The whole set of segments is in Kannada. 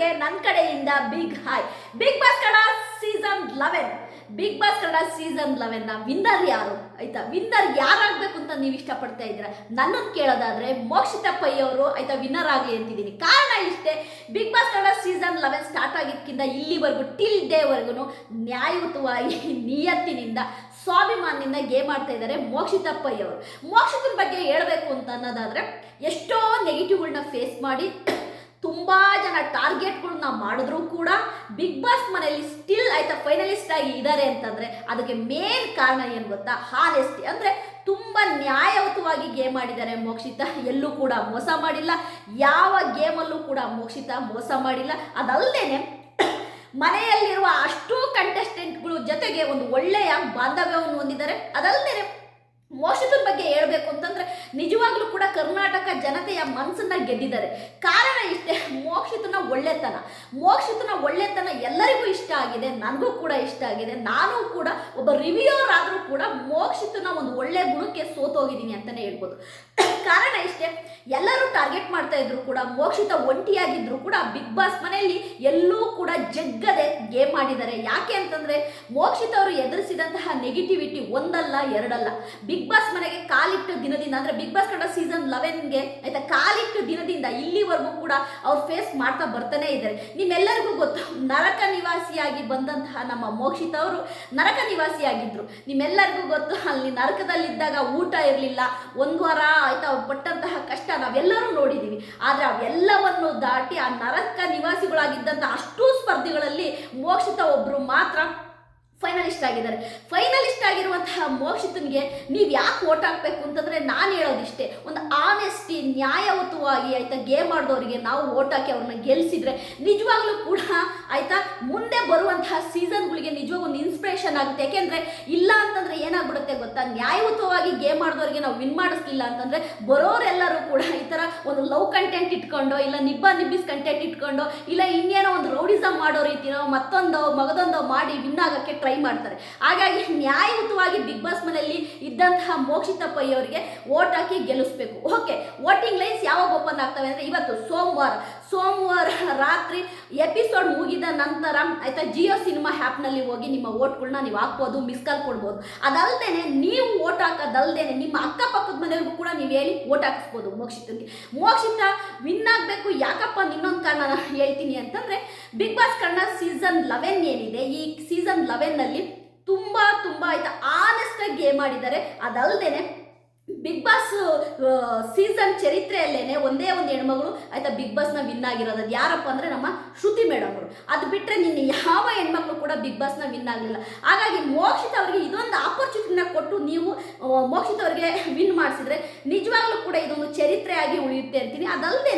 ವೀಕ್ಷಕರಿಗೆ ನನ್ನ ಕಡೆಯಿಂದ Bigg hi Bigg Boss Kannada season eleven Bigg Boss Kannada season ಲೆವೆನ್ನ winner ಯಾರು? ಆಯ್ತಾ? ವಿನ್ನರ್ ಯಾರಾಗಬೇಕು ಅಂತ ನೀವು ಇಷ್ಟಪಡ್ತಾ ಇದ್ದೀರಾ? ನನ್ನನ್ನು ಕೇಳೋದಾದ್ರೆ ಮೋಕ್ಷಿತ ಪೈ ಅವರು ಆಯ್ತಾ ವಿನ್ನರ್ ಆಗಲಿ ಅಂತಿದ್ದೀನಿ. ಕಾರಣ ಇಷ್ಟೇ Bigg Boss Kannada season eleven start ಆಗಿದ್ದಕ್ಕಿಂತ ಇಲ್ಲಿವರೆಗೂ ಟಿಲ್ ಡೇವರೆಗೂ ನ್ಯಾಯಯುತವಾಗಿ ನಿಯತ್ತಿನಿಂದ ಸ್ವಾಭಿಮಾನದಿಂದ ಗೇಮ್ ಆಡ್ತಾ ಇದ್ದಾರೆ ಮೋಕ್ಷಿತ ಮೋಕ್ಷಿತನ ಬಗ್ಗೆ ಹೇಳಬೇಕು ಅಂತ ಅನ್ನೋದಾದ್ರೆ, ಎಷ್ಟೋ ನೆಗೆಟಿವ್ಗಳನ್ನ ಫೇಸ್ ಮಾಡಿ ಟಾರ್ಗೆಟ್ಗಳನ್ನ ಮಾಡಿದ್ರೂ ಕೂಡ ಬಿಗ್ ಬಾಸ್ ಮನೆಯಲ್ಲಿ ಸ್ಟಿಲ್ ಆಯ್ತಾ ಫೈನಲಿಸ್ಟ್ ಆಗಿ ಇದ್ದಾರೆ ಅಂತಂದ್ರೆ ಅದಕ್ಕೆ ಮೇನ್ ಕಾರಣ ಏನು ಗೊತ್ತಾ? ಹಾನೆಸ್ಟಿ ಅಂದ್ರೆ ತುಂಬ ನ್ಯಾಯಯುತವಾಗಿ ಗೇಮ್ ಆಡಿದ್ದಾರೆ ಮೋಕ್ಷಿತ. ಎಲ್ಲೂ ಕೂಡ ಮೋಸ ಮಾಡಿಲ್ಲ. ಯಾವ ಗೇಮಲ್ಲೂ ಕೂಡ ಮೋಕ್ಷಿತ ಮೋಸ ಮಾಡಿಲ್ಲ. ಅದಲ್ಲದೇನೆ ಮನೆಯಲ್ಲಿರುವ ಅಷ್ಟೂ ಕಂಟೆಸ್ಟೆಂಟ್ಗಳು ಜೊತೆಗೆ ಒಂದು ಒಳ್ಳೆಯ ಬಾಂಧವ್ಯವನ್ನು ಹೊಂದಿದ್ದಾರೆ. ಅದಲ್ಲದೆ ಮೋಕ್ಷಿತನ ಬಗ್ಗೆ ಹೇಳಬೇಕು ಅಂತಂದ್ರೆ ನಿಜವಾಗ್ಲೂ ಕೂಡ ಕರ್ನಾಟಕ ಜನತೆಯ ಮನಸ್ಸನ್ನ ಗೆದ್ದಿದ್ದಾರೆ. ಕಾರಣ ಇಷ್ಟೇ, ಮೋಕ್ಷಿತನ ಒಳ್ಳೆತನ. ಮೋಕ್ಷಿತನ ಒಳ್ಳೆತನ ಆಗಿದೆ, ನನಗೂ ಕೂಡ ಇಷ್ಟ ಆಗಿದೆ, ನಾನು ಕೂಡ ಒಬ್ಬ ರಿವ್ಯೂವರ್ ಆದರೂ ಕೂಡ ಮೋಕ್ಷಿತನ ಒಂದು ಒಳ್ಳೆ ಗುಣಕ್ಕೆ ಸೋತೋಗಿದ್ದೀನಿ ಅಂತಲೇ ಹೇಳ್ಬೋದು. ಕಾರಣ ಇಷ್ಟೇ, ಎಲ್ಲರೂ ಟಾರ್ಗೆಟ್ ಮಾಡ್ತಾ ಇದ್ರು ಕೂಡ, ಮೋಕ್ಷಿತ ಒಂಟಿಯಾಗಿದ್ರು ಕೂಡ ಬಿಗ್ ಬಾಸ್ ಮನೆಯಲ್ಲಿ ಎಲ್ಲೂ ಕೂಡ ಜಗ್ಗದೆ ಗೇಮ್ ಮಾಡಿದ್ದಾರೆ ಯಾಕೆ ಅಂತಂದ್ರೆ, ಮೋಕ್ಷಿತ ಅವರು ಎದುರಿಸಿದಂತಹ ನೆಗೆಟಿವಿಟಿ ಒಂದಲ್ಲ, ಎರಡಲ್ಲ. ಬಿಗ್ ಬಾಸ್ ಮನೆಗೆ ಕಾಲಿಟ್ಟು ದಿನದಿಂದ, ಅಂದರೆ ಬಿಗ್ ಬಾಸ್ ಕನ್ನಡ ಸೀಸನ್ ಲೆವೆನ್ಗೆ ಆಯಿತಾ, ಕಾಲಿಟ್ಟು ದಿನದಿಂದ ಇಲ್ಲಿವರೆಗೂ ಕೂಡ ಅವ್ರು ಫೇಸ್ ಮಾಡ್ತಾ ಬರ್ತಾನೆ ಇದ್ದಾರೆ. ನಿಮ್ಮೆಲ್ಲರಿಗೂ ಗೊತ್ತು, ನರಕ ನಿವಾಸಿಯಾಗಿ ಬಂದಂತಹ ನಮ್ಮ ಮೋಕ್ಷಿತ ಅವರು ನರಕ ನಿವಾಸಿಯಾಗಿದ್ದರು ನಿಮ್ಮೆಲ್ಲರಿಗೂ ಗೊತ್ತು, ಅಲ್ಲಿ ನರಕದಲ್ಲಿದ್ದಾಗ ಊಟ ಇರಲಿಲ್ಲ. ಒಂದು ವಾರ ಆಯ್ತಾ, ಪಟ್ಟಂತಹ ಕಷ್ಟ ನಾವೆಲ್ಲರೂ ನೋಡಿದ್ದೀವಿ ಆದರೆ ಅವೆಲ್ಲವನ್ನು ದಾಟಿ ಆ ನರಕ ನಿವಾಸಿಗಳಾಗಿದ್ದಂಥ ಅಷ್ಟೂ ಸ್ಪರ್ಧೆಗಳಲ್ಲಿ ಮೋಕ್ಷಿತ ಒಬ್ಬರು ಮಾತ್ರ ಫೈನಲಿಸ್ಟ್ ಆಗಿದ್ದಾರೆ. ಫೈನಲಿಸ್ಟ್ ಆಗಿರುವಂತಹ ಮೋಕ್ಷಿತನಿಗೆ ನೀವು ಯಾಕೆ ಓಟ್ ಹಾಕಬೇಕು ಅಂತಂದರೆ ನಾನು ಹೇಳೋದಿಷ್ಟೇ. ಒಂದು ಆನೆಸ್ಟಿ ನ್ಯಾಯಯುತವಾಗಿ ಆಯಿತಾ ಗೇಮ್ ಆಡಿದವರಿಗೆ ನಾವು ಓಟ್ ಹಾಕಿ ಅವ್ರನ್ನ ಗೆಲ್ಲಿಸಿದ್ರೆ ನಿಜವಾಗ್ಲೂ ಕೂಡ ಆಯಿತಾ ಮುಂದೆ ಬರುವಂತಹ ಸೀಸನ್ಗಳಿಗೆ ನಿಜವಾಗ ಒಂದು ಇನ್ಸ್ಪಿರೇಷನ್ ಆಗುತ್ತೆ. ಯಾಕೆಂದರೆ ಇಲ್ಲ ಅಂತಂದರೆ ಏನಾಗ್ಬಿಡುತ್ತೆ ಗೊತ್ತಾ? ನ್ಯಾಯಯುತವಾಗಿ ಗೇಮ್ ಆಡಿದವರಿಗೆ ನಾವು ವಿನ್ ಮಾಡಿಸ್ಲಿಲ್ಲ ಅಂತಂದರೆ ಬರೋರೆಲ್ಲರೂ ಕೂಡ ಈ ಥರ ಒಂದು ಲವ್ ಕಂಟೆಂಟ್ ಇಟ್ಕೊಂಡು ಇಲ್ಲ ನಿಬ್ಬ ನಿಬ್ಬಿಸ್ ಕಂಟೆಂಟ್ ಇಟ್ಕೊಂಡು ಇಲ್ಲ ಇನ್ನೇನೋ ಒಂದು ರೌಡಿಸಮ್ ಮಾಡೋ ರೀತಿನೋ ಮತ್ತೊಂದು ಮಗದೊಂದು ಮಾಡಿ ವಿನ್ ಆಗೋಕ್ಕೆ ಟ್ರೈ ಮಾಡ್ತಾರೆ. ಹಾಗಾಗಿ ನ್ಯಾಯಯುತವಾಗಿ ಬಿಗ್ ಬಾಸ್ ಮನೆಯಲ್ಲಿ ಇದ್ದಂತಹ ಮೋಕ್ಷಿತ ಅವರಿಗೆ ಓಟ್ ಹಾಕಿ ಗೆಲ್ಲಿಸ್ಬೇಕು. ಓಕೆ ವೋಟಿಂಗ್ ಲೈನ್ಸ್ ಯಾವಾಗ ಓಪನ್ ಆಗ್ತವೆ ಅಂದರೆ ಇವತ್ತು ಸೋಮವಾರ. ಸೋಮವಾರ ರಾತ್ರಿ ಎಪಿಸೋಡ್ ಮುಗಿದ ನಂತರ, ಆಯ್ತಾ ಜಿಯೋ ಸಿನಿಮಾ ಆ್ಯಪ್ನಲ್ಲಿ ಹೋಗಿ ನಿಮ್ಮ ಓಟ್ಗಳನ್ನ ನೀವು ಹಾಕ್ಬೋದು ಮಿಸ್ ಕಾಲ್ ಕೊಡ್ಬೋದು. ಅದಲ್ಲದೆ ನೀವು ಓಟ್ ಹಾಕೋದಲ್ದೇ ನಿಮ್ಮ ಅಕ್ಕಪಕ್ಕದ ಮನೆಯವ್ರಿಗೂ ಕೂಡ ನೀವು ಹೇಳಿ ಓಟ್ ಹಾಕಿಸ್ಬೋದು ಮೋಕ್ಷಿತನಿಗೆ ಮೋಕ್ಷಿತ ವಿನ್ ಆಗಬೇಕು, ಯಾಕಪ್ಪ ಇನ್ನೊಂದು ಕಾರಣ ಹೇಳ್ತೀನಿ ಅಂತಂದರೆ Bigg Boss Kannada season eleven ಏನಿದೆ, ಈ ಸೀಸನ್ ಲೆವೆನ್ನಲ್ಲಿ ತುಂಬ ತುಂಬ, ಆಯ್ತಾ ಆನೆಸ್ಟಾಗಿ ಗೇಮ್ ಆಡಿದ್ದಾರೆ. ಅದಲ್ಲದೆ ಬಿಗ್ ಬಾಸ್ ಸೀಸನ್ ಚರಿತ್ರೆಯಲ್ಲೇನೆ ಒಂದೇ ಒಂದು ಹೆಣ್ಮಗಳು ಆಯ್ತಾ ಬಿಗ್ ಬಾಸ್ನ ವಿನ್ ಆಗಿರೋದು. ಅದು ಯಾರಪ್ಪ ಅಂದರೆ ನಮ್ಮ ಶ್ರುತಿ ಮೇಡಮ್ ಅವರು. ಅದು ಬಿಟ್ಟರೆ ನಿನ್ನೆ ಯಾವ ಹೆಣ್ಮಕ್ಳು ಕೂಡ ಬಿಗ್ ಬಾಸ್ನ ವಿನ್ ಆಗಲಿಲ್ಲ. ಹಾಗಾಗಿ ಮೋಕ್ಷಿತ ಅವರಿಗೆ ಇದೊಂದು ಆಪರ್ಚುನಿಟಿನ ಕೊಟ್ಟು ನೀವು ಮೋಕ್ಷಿತ ಅವರಿಗೆ ವಿನ್ ಮಾಡಿಸಿದ್ರೆ ನಿಜವಾಗ್ಲೂ ಕೂಡ ಇದೊಂದು ಚರಿತ್ರೆಯಾಗಿ ಉಳಿಯುತ್ತೆ ಅಂತೀನಿ. ಅದಲ್ಲದೆ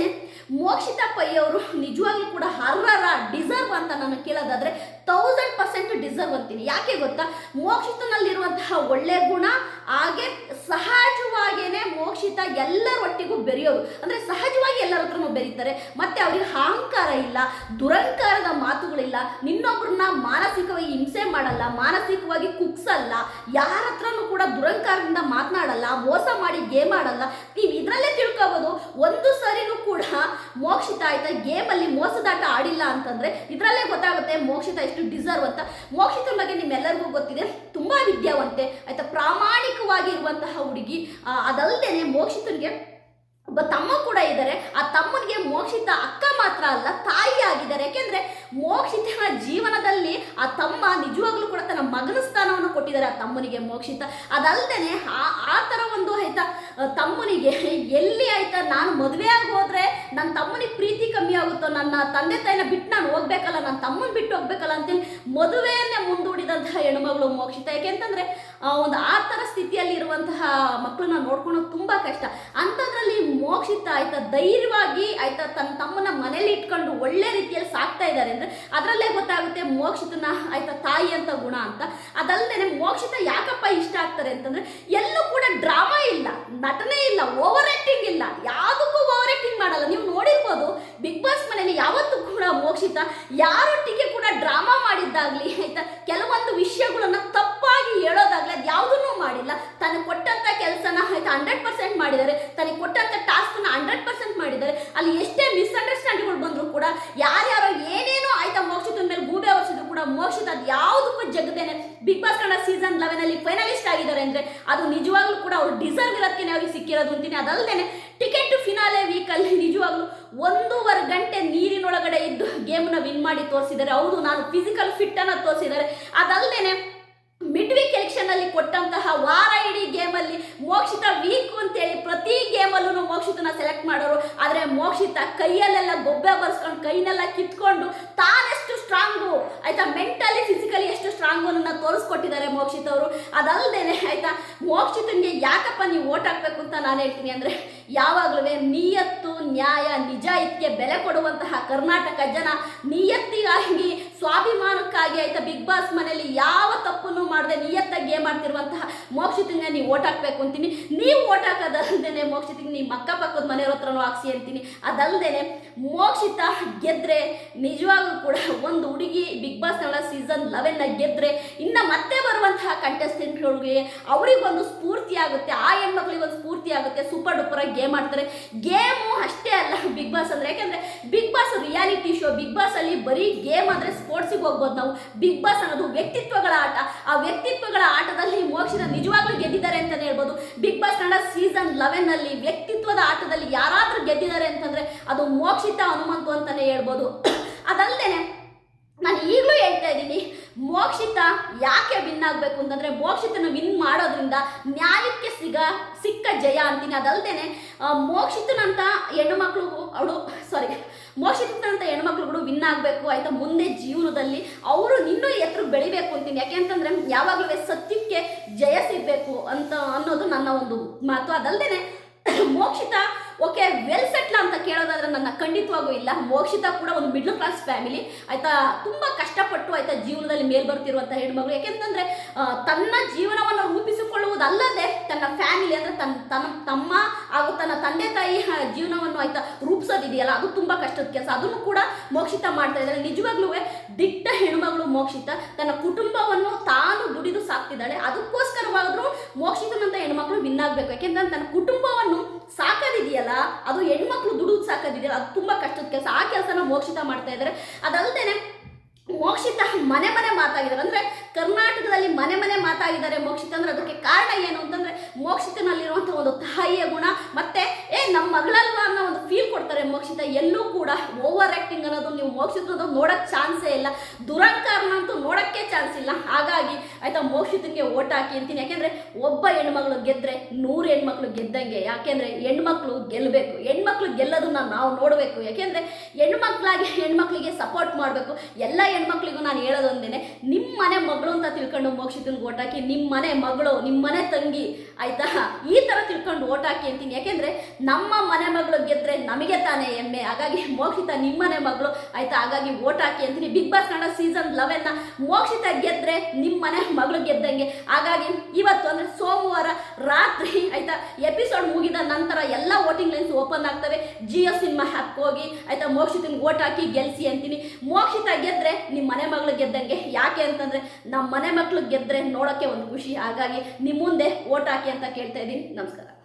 ಮೋಕ್ಷಿತ ಪೈ ಅವರು ನಿಜವಾಗ್ಲೂ ಕೂಡ ಅರ್ಹರ ಡಿಸರ್ವ್ ಅಂತ ನಾನು ಕೇಳೋದಾದ್ರೆ ತೌಸಂಡ್ ಪರ್ಸೆಂಟ್ ಡಿಸರ್ವ್ ಅಂತೀನಿ. ಯಾಕೆ ಗೊತ್ತಾ? ಮೋಕ್ಷಿತನಲ್ಲಿರುವಂತಹ ಒಳ್ಳೆ ಗುಣ ಹಾಗೆ ಸಹಜವಾಗಿಯೇ ಮೋಕ್ಷಿತ ಎಲ್ಲರೊಟ್ಟಿಗೂ ಬೆರೆಯೋರು ಅಂದ್ರೆ ಸಹಜವಾಗಿ ಎಲ್ಲರ ಹತ್ರನೂ ಬೆರೀತಾರೆ. ಮತ್ತೆ ಅವ್ರಿಗೆ ಅಹಂಕಾರ ಇಲ್ಲ ದುರಂಕಾರದ ಮಾತುಗಳಿಲ್ಲ ನಿನ್ನೊಬ್ಬರನ್ನ ಮಾನಸಿಕವಾಗಿ ಹಿಂಸೆ ಮಾಡಲ್ಲ, ಮಾನಸಿಕವಾಗಿ ಕುಗ್ಸಲ್ಲ, ಯಾರ ಹತ್ರನೂ ಕೂಡ ದುರಂಕಾರದಿಂದ ಮಾತನಾಡಲ್ಲ, ಮೋಸ ಮಾಡಿ ಗೇಮ್ ಆಡಲ್ಲ. ನೀವು ಇದರಲ್ಲೇ ತಿಳ್ಕೊಬೋದು. ಒಂದು ಸರಿನೂ ಕೂಡ ಮೋಕ್ಷಿತ ಆಯ್ತಾ? ಗೇಮಲ್ಲಿ ಮೋಸದಾಟ ಆಡಿಲ್ಲ ಅಂತಂದ್ರೆ ಇದರಲ್ಲೇ ಗೊತ್ತಾಗುತ್ತೆ ಮೋಕ್ಷಿತ ಎಷ್ಟು ಡಿಸರ್ವ್ ಅಂತ. ಮೋಕ್ಷಿತ ಬಗ್ಗೆ ನಿಮ್ಮೆಲ್ಲರಿಗೂ ಗೊತ್ತಿದೆ. ತುಂಬಾ ವಿದ್ಯಾವಂತೆ, ಆಯ್ತಾ? ಪ್ರಾಮಾಣಿಕವಾಗಿ ಇರುವಂತಹ ಹುಡುಗಿ ಅದಲ್ಲದೆ ಮೋಕ್ಷಿತನಿಗೆ ಒಬ್ಬ ತಮ್ಮ ಕೂಡ ಇದ್ದಾರೆ. ಆ ತಮ್ಮನಿಗೆ ಮೋಕ್ಷಿತ ಅಕ್ಕ ಮಾತ್ರ ಅಲ್ಲ ತಾಯಿ ಆಗಿದ್ದಾರೆ ಯಾಕೆಂದ್ರೆ ಮೋಕ್ಷಿತನ ಜೀವನದಲ್ಲಿ ಆ ತಮ್ಮ ನಿಜವಾಗ್ಲೂ ಕೂಡ ತನ್ನ ಮಗನ ಸ್ಥಾನವನ್ನು ಕೊಟ್ಟಿದ್ದಾರೆ ಆ ತಮ್ಮನಿಗೆ ಮೋಕ್ಷಿತ. ಅದಲ್ದೇನೆ ಆ ಆ ಥರ ಒಂದು ಆಯ್ತಾ ತಮ್ಮನಿಗೆ ಎಲ್ಲಿ ಆಯ್ತಾ, ನಾನು ಮದುವೆ ಆಗಿ ಹೋದ್ರೆ ನನ್ನ ತಮ್ಮನಿಗೆ ಪ್ರೀತಿ ಕಮ್ಮಿ ಆಗುತ್ತೋ ನನ್ನ ತಂದೆ ತಾಯಿನ ಬಿಟ್ಟು ನಾನು ಹೋಗ್ಬೇಕಲ್ಲ ನನ್ನ ತಮ್ಮನ ಬಿಟ್ಟು ಹೋಗ್ಬೇಕಲ್ಲ ಅಂತೇಳಿ ಮದುವೆಯನ್ನೇ ಮುಂದೂಡಿದಂತಹ ಹೆಣ್ಮಗಳು ಮೋಕ್ಷಿತ. ಯಾಕೆಂತಂದ್ರೆ ಒಂದು ಆ ಥರ ಸ್ಥಿತಿಯಲ್ಲಿ ಇರುವಂತಹ ಮಕ್ಕಳನ್ನ ನೋಡ್ಕೊಳೋದು ತುಂಬಾ ಕಷ್ಟ. ಅಂಥದ್ರಲ್ಲಿ ಮೋಕ್ಷಿತ ಆಯ್ತಾ, ಧೈರ್ಯವಾಗಿ ಆಯ್ತಾ ತನ್ನ ತಮ್ಮನ ಮನೇಲಿ ಇಟ್ಕೊಂಡು ಒಳ್ಳೆ ರೀತಿಯಲ್ಲಿ ಸಾಕ್ತಾ ಇದ್ದಾರೆ ಅಂದ್ರೆ ಅದರಲ್ಲೇ ಗೊತ್ತಾಗುತ್ತೆ ಮೋಕ್ಷಿತನ ಆಯ್ತಾ ತಾಯಿ ಅಂತ ಗುಣ ಅಂತ. ಅದಲ್ಲದೆ ಮೋಕ್ಷಿತ ಯಾಕಪ್ಪ ಇಷ್ಟ ಆಗ್ತಾರೆ ಅಂತಂದ್ರೆ, ಎಲ್ಲೂ ಕೂಡ ಡ್ರಾಮಾ ಇಲ್ಲ, ನಟನೆ ಇಲ್ಲ, ಓವರ್ ಆಕ್ಟಿಂಗ್ ಇಲ್ಲ, ಯಾವುದಕ್ಕೂ ಓವರ್ ಆಕ್ಟಿಂಗ್ ಮಾಡಲ್ಲ ನೀವು ನೋಡಿರ್ಬೋದು ಬಿಗ್ ಬಾಸ್ ಮನೆಯಲ್ಲಿ ಯಾವತ್ತೂ ಕೂಡ ಮೋಕ್ಷಿತ ಯಾರೊಟ್ಟಿಗೆ ಕೂಡ ಡ್ರಾಮಾ ಮಾಡಿದ್ದಾಗ್ಲಿ, ಆಯ್ತಾ? ಕೆಲವೊಂದು ವಿಷಯಗಳನ್ನ ತಪ್ಪಾಗಿ ಹೇಳೋದಾಗ್ಲಿ, ಅದು ಯಾವುದನ್ನೂ ಮಾಡಿಲ್ಲ. ತನಗೆ ಕೊಟ್ಟಂತ ಕೆಲಸನ, ಆಯ್ತಾ ಹಂಡ್ರೆಡ್ ಪರ್ಸೆಂಟ್ ಮಾಡಿದ್ದಾರೆ. ತನಗೆ ಕೊಟ್ಟಂತ ಟಾಸ್ಕ್ನ ಹಂಡ್ರೆಡ್ ಪರ್ಸೆಂಟ್ ಮಾಡಿದ್ದಾರೆ. ಅಲ್ಲಿ ಎಷ್ಟೇ ಮಿಸ್ಅಂಡರ್ಸ್ಟ್ಯಾಂಡಿಂಗ್ಗಳು ಬಂದರೂ ಕೂಡ ಯಾರ್ಯಾರೋ ಲೆವೆನ್ ಅಲ್ಲಿ ಫೈನಲಿಸ್ಟ್ ಆಗಿದ್ದಾರೆ ಅಂದ್ರೆ ಅದು ನಿಜವಾಗ್ಲೂ ಕೂಡ ಅವ್ರು ಡಿಸರ್ವ್ ಇರೋದಕ್ಕೆ ಅವ್ರಿಗೆ ಸಿಕ್ಕಿರೋದು ಅಂತೀನಿ. ಅದಲ್ಲದೆ ಟಿಕೆಟ್ ಫಿನಾಲೆ ವೀಕಲ್ಲಿ ನಿಜವಾಗ್ಲೂ ಒಂದೂವರೆ ಗಂಟೆ ನೀರಿನೊಳಗಡೆ ಇದ್ದು ಗೇಮ್ನ ವಿನ್ ಮಾಡಿ ತೋರಿಸಿದ್ದಾರೆ. ಹೌದು, ನಾನು ಫಿಸಿಕಲ್ ಫಿಟ್ ಅನ್ನ ತೋರಿಸಿದ್ದಾರೆ. ಅದಲ್ಲದೆ ಮಿಡ್ ವೀಕ್ ಎಲೆಕ್ಷನ್ ಅಲ್ಲಿ ಕೊಟ್ಟಂತಹ ವಾರ ಇಡೀ ಗೇಮಲ್ಲಿ ಮೋಕ್ಷಿತ ವೀಕ್ ಅಂತೇಳಿ ಪ್ರತಿ ಗೇಮಲ್ಲೂ ಮೋಕ್ಷಿತನ ಸೆಲೆಕ್ಟ್ ಮಾಡೋರು. ಆದರೆ ಮೋಕ್ಷಿತ ಕೈಯಲ್ಲೆಲ್ಲ ಗೊಬ್ಬೆ ಬರ್ಸ್ಕೊಂಡು, ಕೈನೆಲ್ಲ ಕಿತ್ಕೊಂಡು ಸ್ಟ್ರಾಂಗು ಆಯ್ತಾ ಮೆಂಟಲಿ ಫಿಸಿಕಲಿ ಎಷ್ಟು ಸ್ಟ್ರಾಂಗ್ ಅನ್ನೋದನ್ನ ತೋರಿಸ್ಕೊಟ್ಟಿದ್ದಾರೆ ಮೋಕ್ಷಿತ್ ಅವರು. ಅದಲ್ಲದೇನೆ ಆಯ್ತಾ, ಮೋಕ್ಷಿತನಿಗೆ ಯಾಕಪ್ಪ ನೀವು ಓಟ್ ಹಾಕ್ಬೇಕು ಅಂತ ನಾನು ಹೇಳ್ತೀನಿ ಅಂದರೆ ಯಾವಾಗಲೂ ನಿಯತ್ತು, ನ್ಯಾಯ ನಿಜಾಯಿತಿಗೆ ಬೆಲೆ ಕೊಡುವಂತಹ ಕರ್ನಾಟಕ ಜನ ನಿಯತ್ತಿಗಾಗಿ ಸ್ವಾಭಿಮಾನಕ್ಕಾಗಿ ಆಯ್ತಾ ಬಿಗ್ ಬಾಸ್ ಮನೆಯಲ್ಲಿ ಯಾವ ತಪ್ಪನ್ನು ಮಾಡದೆ ನಿಯತ್ತಾಗಿ ಗೇಮ್ ಆಡ್ತಿರುವಂತಹ ಮೋಕ್ಷಿತಿಗೆ ನೀವು ಓಟ್ ಹಾಕ್ಬೇಕು ಅಂತೀನಿ. ನೀವು ಓಟ್ ಹಾಕೋದಲ್ದೇನೆ ಮೋಕ್ಷಿತಿಗೆ ನಿಮ್ಮ ಅಕ್ಕಪಕ್ಕದ ಮನೆಯವ್ರ ಹತ್ರನೂ ಹಾಕ್ಸಿ ಅಂತೀನಿ. ಅದಲ್ಲದೆ ಮೋಕ್ಷಿತ ಗೆದ್ರೆ ನಿಜವಾಗ್ಲೂ ಕೂಡ ಒಂದು ಹುಡುಗಿ ಬಿಗ್ ಬಾಸ್ ಕನ್ನಡ ಸೀಸನ್ ಲೆವೆನ್ನ ಗೆದ್ರೆ ಇನ್ನು ಮತ್ತೆ ಬರುವಂತಹ ಕಂಟೆಸ್ಟೆಂಟ್ಗಳಿಗೆ ಅವರಿಗೊಂದು ಸ್ಫೂರ್ತಿ ಆಗುತ್ತೆ. ಆ ಹೆಣ್ಮಕ್ಳಿಗೆ ಒಂದು ಸ್ಫೂರ್ತಿ ಆಗುತ್ತೆ. ಸೂಪರ್ ಡೂಪರ್ ಆಗಿ ಗೇಮ್ ಆಡ್ತಾರೆ. ಗೇಮು ಅಷ್ಟೇ ಅಲ್ಲ ಬಿಗ್ ಬಾಸ್ ಅಂದ್ರೆ ಯಾಕಂದ್ರೆ Bigg Boss reality show Bigg Boss ಅಲ್ಲಿ ಬರೀ ಗೇಮ್ ಅಂದ್ರೆ ಸ್ಪೋರ್ಟ್ಸಿಗೆ ಹೋಗ್ಬೋದು ನಾವು. ಬಿಗ್ ಬಾಸ್ ಅನ್ನೋದು ವ್ಯಕ್ತಿತ್ವಗಳ ಆಟ. ಆ ವ್ಯಕ್ತಿತ್ವಗಳ ಆಟದಲ್ಲಿ ಮೋಕ್ಷಿತ ನಿಜವಾಗ್ಲೂ ಗೆದ್ದಿದ್ದಾರೆ ಅಂತಲೇ ಹೇಳ್ಬೋದು. Bigg Boss Kannada season eleven ಅಲ್ಲಿ ವ್ಯಕ್ತಿತ್ವದ ಆಟದಲ್ಲಿ ಯಾರಾದರೂ ಗೆದ್ದಿದ್ದಾರೆ ಅಂತಂದ್ರೆ ಅದು ಮೋಕ್ಷಿತ ಹನುಮಂತು ಅಂತಲೇ ಹೇಳ್ಬೋದು. ಅದಲ್ಲದೆ ನಾನು ಈಗಲೂ ಹೇಳ್ತಾ ಇದ್ದೀನಿ, ಮೋಕ್ಷಿತ ಯಾಕೆ ವಿನ್ ಆಗಬೇಕು ಅಂತಂದರೆ ಮೋಕ್ಷಿತನ ವಿನ್ ಮಾಡೋದ್ರಿಂದ ನ್ಯಾಯಕ್ಕೆ ಸಿಗ, ಸಿಕ್ಕ ಜಯ ಅಂತೀನಿ. ಅದಲ್ಲದೆ ಮೋಕ್ಷಿತನಂತ ಹೆಣ್ಣು ಮಕ್ಕಳು ಅವಳು ಸಾರಿ ಮೋಕ್ಷಿತನಂತ ಹೆಣ್ಮಕ್ಳುಗಳು ವಿನ್ ಆಗಬೇಕು ಆಯಿತಾ? ಮುಂದೆ ಜೀವನದಲ್ಲಿ ಅವರು ಇನ್ನೂ ಎತ್ರ ಬೆಳಿಬೇಕು ಅಂತೀನಿ. ಯಾಕೆ ಅಂತಂದರೆ ಯಾವಾಗಲೂ ಸತ್ಯಕ್ಕೆ ಜಯ ಸಿಗಬೇಕು ಅಂತ ಅನ್ನೋದು ನನ್ನ ಒಂದು ಮಾತು. ಅದಲ್ಲದೆ ಮೋಕ್ಷಿತ ಓಕೆ ವೆಲ್ ಸೆಟ್ಲ್ ಅಂತ ಕೇಳೋದಾದ್ರೆ ನನ್ನ ಖಂಡಿತವಾಗೂ ಇಲ್ಲ. ಮೋಕ್ಷಿತ ಕೂಡ ಒಂದು ಮಿಡ್ಲ್ ಕ್ಲಾಸ್ ಫ್ಯಾಮಿಲಿ ಆಯ್ತಾ, ತುಂಬ ಕಷ್ಟಪಟ್ಟು ಆಯ್ತಾ ಜೀವನದಲ್ಲಿ ಮೇಲ್ ಬರ್ತಿರುವಂಥ ಹೆಣ್ಮಗಳು. ಯಾಕೆಂತಂದ್ರೆ ತನ್ನ ಜೀವನವನ್ನು ರೂಪಿಸಿಕೊಳ್ಳುವುದಲ್ಲದೆ ತನ್ನ ಫ್ಯಾಮಿಲಿ ಅಂದ್ರೆ ತನ್ನ ತನ್ನ, ತಮ್ಮ ಹಾಗೂ ತನ್ನ ತಂದೆ ತಾಯಿ ಜೀವನವನ್ನು ಆಯ್ತಾ ರೂಪಿಸೋದಿದೆಯಲ್ಲ, ಅದು ತುಂಬ ಕಷ್ಟದ ಕೆಲಸ. ಅದನ್ನು ಕೂಡ ಮೋಕ್ಷಿತ ಮಾಡ್ತಾ ಇದ್ದಾರೆ. ನಿಜವಾಗ್ಲೂ, ದಿಟ್ಟ ಹೆಣ್ಮಗಳು ಮೋಕ್ಷಿತ. ತನ್ನ ಕುಟುಂಬವನ್ನು ತಾನು ದುಡಿದು ಸಾಕ್ತಿದ್ದಾಳೆ. ಅದಕ್ಕೋಸ್ಕರವಾದ್ರೂ ಮೋಕ್ಷಿತನಂತ ಹೆಣ್ಮಕ್ಳು ವಿನ್ ಆಗಬೇಕು ಯಾಕೆಂದ್ರೆ ತನ್ನ ಕುಟುಂಬವನ್ನು ಸಾಕೋದಿದೆಯಲ್ಲ, ಅದು ಹೆಣ್ಮಕ್ಳು ದುಡಿದು ಸಾಕೋದಿದೆಯಲ್ಲ ಅದು ತುಂಬ ಕಷ್ಟದ ಕೆಲಸ. ಆ ಕೆಲಸನ ಮೋಕ್ಷಿತ ಮಾಡ್ತಾ ಇದ್ದಾರೆ. ಅದಲ್ಲದೆ ಮೋಕ್ಷಿತ ಮನೆ ಮನೆ ಮಾತಾಗಿದ್ದಾರೆ. ಅಂದ್ರೆ ಕರ್ನಾಟಕದಲ್ಲಿ ಮನೆ ಮನೆ ಮಾತಾಗಿದ್ದಾರೆ ಮೋಕ್ಷಿತ ಅಂದ್ರೆ ಅದಕ್ಕೆ ಕಾರಣ ಏನು ಅಂತಂದ್ರೆ ಮೋಕ್ಷಿತನಲ್ಲಿರುವಂಥ ಒಂದು ತಾಯಿಯ ಗುಣ, ಮತ್ತೆ ಏ ನಮ್ಮ ಮಗಳಲ್ವಾ ಅನ್ನೋ ಒಂದು ಫೀಲ್ ಕೊಡ್ತಾರೆ ಮೋಕ್ಷಿತ. ಎಲ್ಲೂ ಕೂಡ ಓವರ್ ಆಕ್ಟಿಂಗ್ ಅನ್ನೋದು ನೀವು ಮೋಕ್ಷಿತ ನೋಡಕ್ ಚಾನ್ಸೇ ಇಲ್ಲ. ದುರಂಕಾರನಂತೂ ನೋಡಕ್ಕೆ ಚಾನ್ಸ್ ಇಲ್ಲ. ಹಾಗಾಗಿ ಆಯ್ತಾ ಮೋಕ್ಷಿತಕ್ಕೆ ಓಟ್ ಹಾಕಿ ಅಂತೀನಿ. ಯಾಕೆಂದ್ರೆ ಒಬ್ಬ ಹೆಣ್ಮಗಳು ಗೆದ್ದರೆ ನೂರು ಹೆಣ್ಮಕ್ಳು ಗೆದ್ದಂಗೆ. ಯಾಕೆಂದ್ರೆ ಹೆಣ್ಮಕ್ಳು ಗೆಲ್ಲಬೇಕು ಹೆಣ್ಮಕ್ಳು ಗೆಲ್ಲೋದನ್ನ ನಾವು ನೋಡಬೇಕು. ಯಾಕೆಂದ್ರೆ ಹೆಣ್ಮಕ್ಳಾಗಿ ಹೆಣ್ಮಕ್ಳಿಗೆ ಸಪೋರ್ಟ್ ಮಾಡಬೇಕು. ಎಲ್ಲ ಹೆಣ್ಮಕ್ಳಿಗೂ ನಾನು ಹೇಳೋದೊಂದೇನೆ ನಿಮ್ಮ ಮನೆ ಮಗಳು ಅಂತ ತಿಳ್ಕೊಂಡು ಮೋಕ್ಷಿತನ್ಗೆ ಓಟ್ ಹಾಕಿ ನಿಮ್ಮ ಮನೆ ಮಗಳು ನಿಮ್ಮ ಮನೆ ತಂಗಿ ಆಯ್ತಾ? ಈ ಥರ ತಿಳ್ಕೊಂಡು ಓಟ್ ಹಾಕಿ ಅಂತೀನಿ. ಯಾಕೆಂದರೆ ನಮ್ಮ ಮನೆ ಮಗಳು ಗೆದ್ದರೆ ನಮಗೆ ತಾನೇ ಹೆಮ್ಮೆ. ಹಾಗಾಗಿ ಮೋಕ್ಷಿತ ನಿಮ್ಮ ಮನೆ ಮಗಳು, ಆಯ್ತಾ? ಹಾಗಾಗಿ ಓಟ್ ಹಾಕಿ ಅಂತೀನಿ. ಬಿಗ್ ಬಾಸ್ ಕನ್ನಡ ಸೀಸನ್ ಲೆವೆನ್ನ ಮೋಕ್ಷಿತ ಗೆದ್ದರೆ ನಿಮ್ಮ ಮನೆ ಮಗಳು ಗೆದ್ದಂಗೆ. ಹಾಗಾಗಿ ಇವತ್ತು ಅಂದ್ರೆ ಸೋಮವಾರ ರಾತ್ರಿ, ಆಯ್ತಾ? ಎಪಿಸೋಡ್ ಮುಗಿದ ನಂತರ ಎಲ್ಲ ವೋಟಿಂಗ್ ಲೈನ್ಸ್ ಓಪನ್ ಆಗ್ತವೆ. ಜಿಯೋ ಸಿನಿಮಾ ಹ್ಯಾಪ್ ಹೋಗಿ, ಆಯ್ತಾ? ಮೋಕ್ಷಿತನ ಓಟ್ ಹಾಕಿ ಗೆಲ್ಸಿ ಅಂತೀನಿ. ಮೋಕ್ಷಿತ ಗೆದ್ದರೆ ನಿಮ್ಮ ಮನೆ ಮಗಳು ಗೆದ್ದಂಗೆ. ಯಾಕೆ ಅಂತಂದ್ರೆ ನಮ್ಮ ಮನೆ ಮಕ್ಕಳು ಗೆದ್ದರೆ ನೋಡೋಕ್ಕೆ ಒಂದು ಖುಷಿ. ಹಾಗಾಗಿ ನಿಮ್ಮ ಮುಂದೆ ಓಟ್ ಹಾಕಿ ಅಂತ ಕೇಳ್ತಾ ಇದ್ದೀನಿ. ನಮಸ್ಕಾರ.